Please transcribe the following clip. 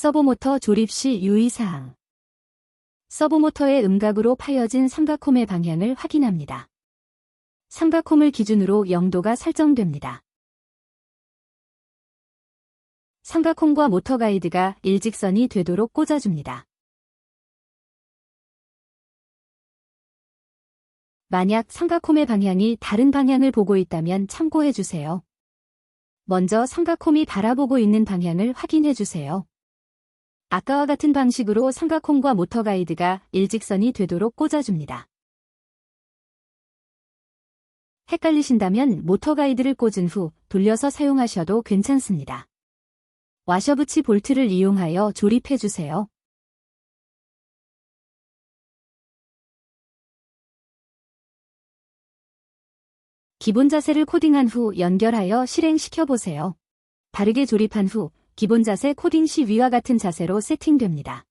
서브모터 조립 시 유의사항. 서브모터의 음각으로 파여진 삼각홈의 방향을 확인합니다. 삼각홈을 기준으로 0도가 설정됩니다. 삼각홈과 모터 가이드가 일직선이 되도록 꽂아줍니다. 만약 삼각홈의 방향이 다른 방향을 보고 있다면 참고해주세요. 먼저 삼각홈이 바라보고 있는 방향을 확인해주세요. 아까와 같은 방식으로 삼각홈과 모터 가이드가 일직선이 되도록 꽂아줍니다. 헷갈리신다면 모터 가이드를 꽂은 후 돌려서 사용하셔도 괜찮습니다. 와셔붙이 볼트를 이용하여 조립해주세요. 기본 자세를 코딩한 후 연결하여 실행시켜보세요. 다르게 조립한 후 기본 자세 코딩 시 위와 같은 자세로 세팅됩니다.